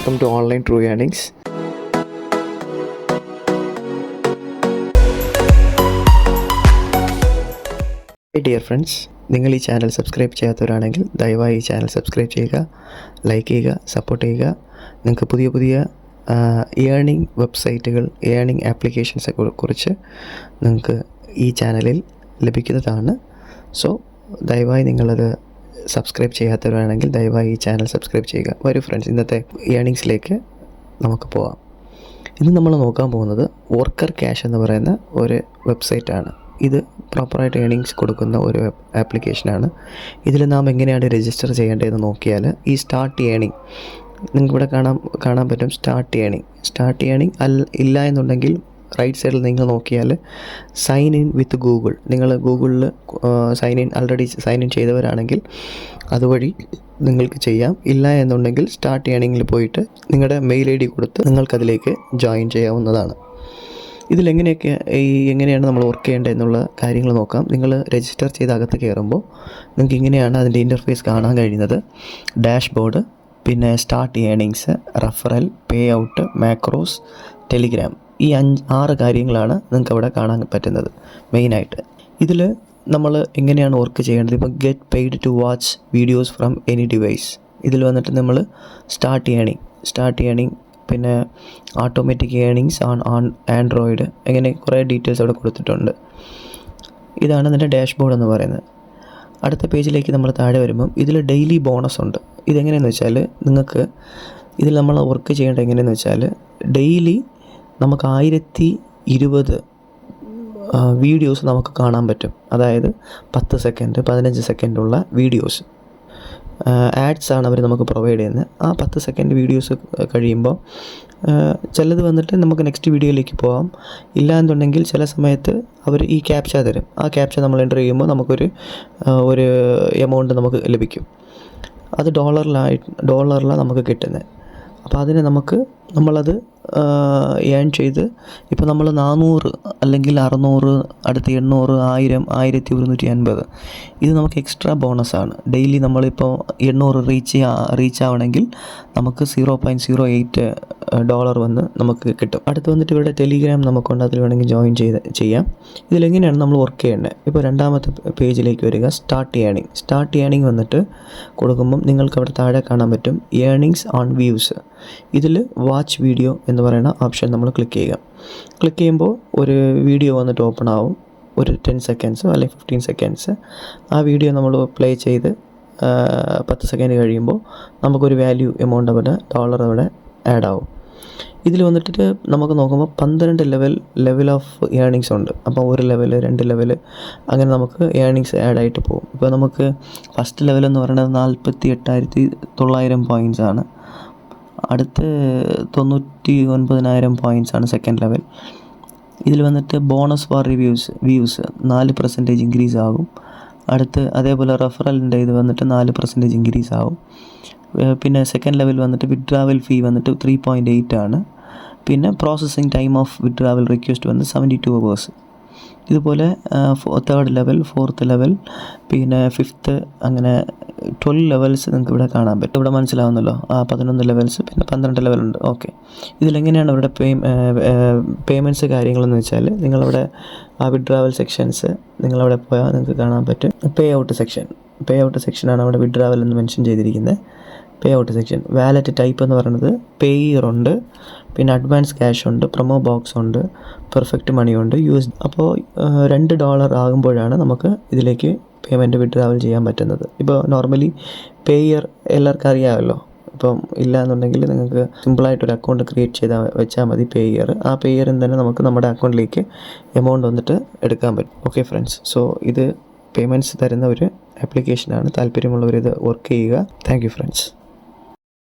Welcome to online true earnings dear friends നിങ്ങൾ ഈ channel subscribe ചെയ്യാത്തവരാണെങ്കിൽ ദയവായി ഈ ചാനൽ സബ്സ്ക്രൈബ് ചെയ്യുക ലൈക്ക് ചെയ്യുക സപ്പോർട്ട് ചെയ്യുക. നിങ്ങൾക്ക് പുതിയ പുതിയ ഏണിംഗ് വെബ്സൈറ്റുകൾ ഏണിംഗ് ആപ്ലിക്കേഷൻസെ കുറിച്ച് നിങ്ങൾക്ക് ഈ ചാനലിൽ ലഭിക്കുന്നതാണ്. സോ ദയവായി നിങ്ങളത് സബ്സ്ക്രൈബ് ചെയ്യാത്തവരാണെങ്കിൽ ദയവായി ഈ ചാനൽ സബ്സ്ക്രൈബ് ചെയ്യുക. വരൂ ഫ്രണ്ട്സ് ഇന്നത്തെ ഏണിങ്സിലേക്ക് നമുക്ക് പോവാം. ഇന്ന് നമ്മൾ നോക്കാൻ പോകുന്നത് വർക്കർ ക്യാഷ് എന്ന് പറയുന്ന ഒരു വെബ്സൈറ്റാണ് ഇത് പ്രോപ്പറായിട്ട് ഏണിങ്സ് കൊടുക്കുന്ന ഒരു ആപ്ലിക്കേഷനാണ് ഇതിൽ നാം എങ്ങനെയാണ് രജിസ്റ്റർ ചെയ്യേണ്ടതെന്ന് നോക്കിയാൽ ഈ സ്റ്റാർട്ട് ഏണിങ് നിങ്ങൾക്ക് ഇവിടെ കാണാൻ കാണാൻ പറ്റും സ്റ്റാർട്ട് ഏണിങ് സ്റ്റാർട്ട് ഏണിങ് അല്ല ഇല്ല എന്നുണ്ടെങ്കിൽ റൈറ്റ് സൈഡിൽ നിങ്ങൾ നോക്കിയാൽ സൈൻ ഇൻ വിത്ത് ഗൂഗിൾ നിങ്ങൾ ഗൂഗിളിൽ sign in already sign in ചെയ്തവരാണെങ്കിൽ അതുവഴി നിങ്ങൾക്ക് ചെയ്യാം. ഇല്ല എന്നുണ്ടെങ്കിൽ സ്റ്റാർട്ട് ചെയ്യണമെങ്കിൽ പോയിട്ട് നിങ്ങളുടെ മെയിൽ ഐ ഡി കൊടുത്ത് നിങ്ങൾക്കതിലേക്ക് ജോയിൻ ചെയ്യാവുന്നതാണ്. ഇതിലെങ്ങനെയൊക്കെ ഈ എങ്ങനെയാണ് നമ്മൾ വർക്ക് ചെയ്യേണ്ടത് എന്നുള്ള കാര്യങ്ങൾ നോക്കാം. നിങ്ങൾ രജിസ്റ്റർ ചെയ്ത അകത്ത് കയറുമ്പോൾ നിങ്ങൾക്ക് ഇങ്ങനെയാണ് അതിന്റെ ഇന്റർഫേസ് കാണാൻ കഴിയുന്നത്. ഡാഷ്ബോർഡ് പിന്നെ start earnings referral pay out macros Telegram ഈ അഞ്ച് ആറ് കാര്യങ്ങളാണ് നിങ്ങൾക്ക് അവിടെ കാണാൻ പറ്റുന്നത് മെയിനായിട്ട്. ഇതിൽ നമ്മൾ എങ്ങനെയാണ് വർക്ക് ചെയ്യേണ്ടത്? ഇപ്പോൾ get paid to watch videos from any device ഇതിൽ വന്നിട്ട് നമ്മൾ സ്റ്റാർട്ട് ഏണിങ് സ്റ്റാർട്ട് ഏണിങ് പിന്നെ automatic earnings on on Android അങ്ങനെ കുറേ ഡീറ്റെയിൽസ് അവിടെ കൊടുത്തിട്ടുണ്ട്. ഇതാണ് ഇതിന്റെ ഡാഷ്ബോർഡ് എന്ന് പറയുന്നത്. അടുത്ത പേജിലേക്ക് നമ്മൾ താഴെ വരുമ്പം ഇതിൽ ഡെയിലി ബോണസ് ഉണ്ട്. ഇതെങ്ങനെയെന്ന് വെച്ചാൽ നിങ്ങൾക്ക് ഇതിൽ നമ്മൾ വർക്ക് ചെയ്യേണ്ടത് എങ്ങനെയെന്ന് വെച്ചാൽ ഡെയിലി നമുക്ക് ആയിരത്തി ഇരുപത് വീഡിയോസ് നമുക്ക് കാണാൻ പറ്റും. അതായത് പത്ത് സെക്കൻഡ് പതിനഞ്ച് സെക്കൻഡുള്ള വീഡിയോസ് ആഡ്സ് ആണ് അവർ നമുക്ക് പ്രൊവൈഡ് ചെയ്യുന്നത്. ആ പത്ത് സെക്കൻഡ് വീഡിയോസ് കഴിയുമ്പോൾ ചിലത് വന്നിട്ട് നമുക്ക് നെക്സ്റ്റ് വീഡിയോയിലേക്ക് പോകാം ഇല്ലാന്നുണ്ടെങ്കിൽ ചില സമയത്ത് അവർ ഈ ക്യാപ്ച തരും. ആ ക്യാപ്ച നമ്മൾ എന്റർ ചെയ്യുമ്പോൾ നമുക്കൊരു ഒരു എമൗണ്ട് നമുക്ക് ലഭിക്കും. അത് ഡോളറിലായി ഡോളറിലാണ് നമുക്ക് കിട്ടുന്നത്. അപ്പോൾ അതിന് നമുക്ക് നമ്മളത് ഏൺ ചെയ്ത്. ഇപ്പോൾ നമ്മൾ നാനൂറ് അല്ലെങ്കിൽ അറുന്നൂറ് അടുത്ത് എണ്ണൂറ് ആയിരം ആയിരത്തി ഒരുന്നൂറ്റി അൻപത്. ഇത് നമുക്ക് എക്സ്ട്രാ ബോണസാണ് ഡെയിലി നമ്മളിപ്പോൾ എണ്ണൂറ് റീച്ച് റീച്ച് ആവണമെങ്കിൽ നമുക്ക് zero point zero eight dollar വന്ന് നമുക്ക് കിട്ടും. അടുത്ത് വന്നിട്ട് ഇവിടെ ടെലിഗ്രാം നമുക്കുണ്ട്. അതിൽ വേണമെങ്കിൽ ജോയിൻ ചെയ്ത് ചെയ്യാം. ഇതിലെങ്ങനെയാണ് നമ്മൾ വർക്ക് ചെയ്യേണ്ടത്? ഇപ്പോൾ രണ്ടാമത്തെ പേജിലേക്ക് വരിക. സ്റ്റാർട്ട് ഏണിംഗ് സ്റ്റാർട്ട് ഏണിംഗ് വന്നിട്ട് കൊടുക്കുമ്പം നിങ്ങൾക്ക് അവിടെ താഴെ കാണാൻ പറ്റും. ഏണിങ്സ് ഓൺ വ്യൂസ് ഇതിൽ വാച്ച് വീഡിയോ എന്ന് പറയുന്ന ഓപ്ഷൻ നമ്മൾ ക്ലിക്ക് ചെയ്യുക. ക്ലിക്ക് ചെയ്യുമ്പോൾ ഒരു വീഡിയോ വന്നിട്ട് ഓപ്പൺ ആവും. ഒരു ടെൻ സെക്കൻഡ്സ് അല്ലെങ്കിൽ ഫിഫ്റ്റീൻ സെക്കൻഡ്സ് ആ വീഡിയോ നമ്മൾ പ്ലേ ചെയ്ത് പത്ത് സെക്കൻഡ് കഴിയുമ്പോൾ നമുക്കൊരു വാല്യൂ എമൗണ്ട് അവിടെ ഡോളർ അവിടെ ആഡ് ആവും. ഇതിൽ വന്നിട്ട് നമുക്ക് നോക്കുമ്പോൾ പന്ത്രണ്ട് ലെവൽ ലെവൽ ഓഫ് ഏണിങ്സ് ഉണ്ട്. അപ്പോൾ ഒരു ലെവൽ രണ്ട് ലെവൽ അങ്ങനെ നമുക്ക് ഏണിങ്സ് ആഡ് ആയിട്ട് പോകും. ഇപ്പോൾ നമുക്ക് ഫസ്റ്റ് ലെവൽ എന്ന് പറയുന്നത് നാൽപ്പത്തി എട്ടായിരത്തി തൊള്ളായിരം പോയിന്റ്സ് ആണ്. അടുത്ത് തൊണ്ണൂറ്റി ഒൻപതിനായിരം ആണ് സെക്കൻഡ് ലെവൽ ഇതിൽ വന്നിട്ട് ബോണസ് ഫോർ റിവ്യൂസ് വ്യൂസ് നാല് പെർസെന്റേജ് ഇൻക്രീസ് ആകും. അടുത്ത് അതേപോലെ റെഫറലിന്റെ ഇത് വന്നിട്ട് നാല് പെർസെന്റേജ് ഇൻക്രീസ് ആകും. പിന്നെ സെക്കൻഡ് ലെവൽ വന്നിട്ട് വിഡ്രാവൽ ഫീ വന്നിട്ട് ത്രീ പോയിന്റ് എയ്റ്റ് ആണ്. പിന്നെ processing time of withdrawal request വന്ന് സെവന്റി ടു അവേഴ്സ് ഇതുപോലെ തേർഡ് ലെവൽ ഫോർത്ത് ലെവൽ പിന്നെ ഫിഫ്ത്ത് അങ്ങനെ ട്വൽവ് ലെവൽസ് നിങ്ങൾക്ക് ഇവിടെ കാണാൻ പറ്റും. ഇവിടെ മനസ്സിലാവുന്നല്ലോ. ആ പതിനൊന്ന് ലെവൽസ് പിന്നെ പന്ത്രണ്ട് ലെവലുണ്ട് ഓക്കെ ഇതിലെങ്ങനെയാണ് അവരുടെ പേ പേയ്മെന്റ്സ് കാര്യങ്ങളെന്ന് വെച്ചാൽ നിങ്ങളവിടെ ആ വിഡ്രാവൽ സെക്ഷൻസ് നിങ്ങളവിടെ പോയാൽ നിങ്ങൾക്ക് കാണാൻ പറ്റും. Pay out section pay out സെക്ഷനാണ് അവിടെ വിഡ്രാവൽ എന്ന് മെൻഷൻ ചെയ്തിരിക്കുന്നത് pay out section wallet type എന്ന് പറയുന്നത് പേയർ ഉണ്ട്. പിന്നെ അഡ്വാൻസ് ക്യാഷ് ഉണ്ട് പ്രൊമോ ബോക്സ് ഉണ്ട് പെർഫെക്റ്റ് മണി ഉണ്ട് യു എസ് അപ്പോൾ രണ്ട് ഡോളർ ആകുമ്പോഴാണ് നമുക്ക് ഇതിലേക്ക് പേയ്മെന്റ് വിഡ്രാവൽ ചെയ്യാൻ പറ്റുന്നത്. ഇപ്പോൾ നോർമലി പേയർ എല്ലാവർക്കും അറിയാമല്ലോ. ഇപ്പം ഇല്ല എന്നുണ്ടെങ്കിൽ നിങ്ങൾക്ക് സിമ്പിളായിട്ടൊരു അക്കൗണ്ട് ക്രിയേറ്റ് ചെയ്താൽ വെച്ചാൽ മതി പേയർ ആ പേയറിൽ തന്നെ നമുക്ക് നമ്മുടെ അക്കൗണ്ടിലേക്ക് എമൗണ്ട് വന്നിട്ട് എടുക്കാൻ പറ്റും. ഓക്കെ ഫ്രണ്ട്സ് സോ ഇത് പേയ്മെന്റ്സ് തരുന്ന ഒരു ആപ്ലിക്കേഷനാണ് താല്പര്യമുള്ളവർ ഇത് വർക്ക് ചെയ്യുക. Thank friends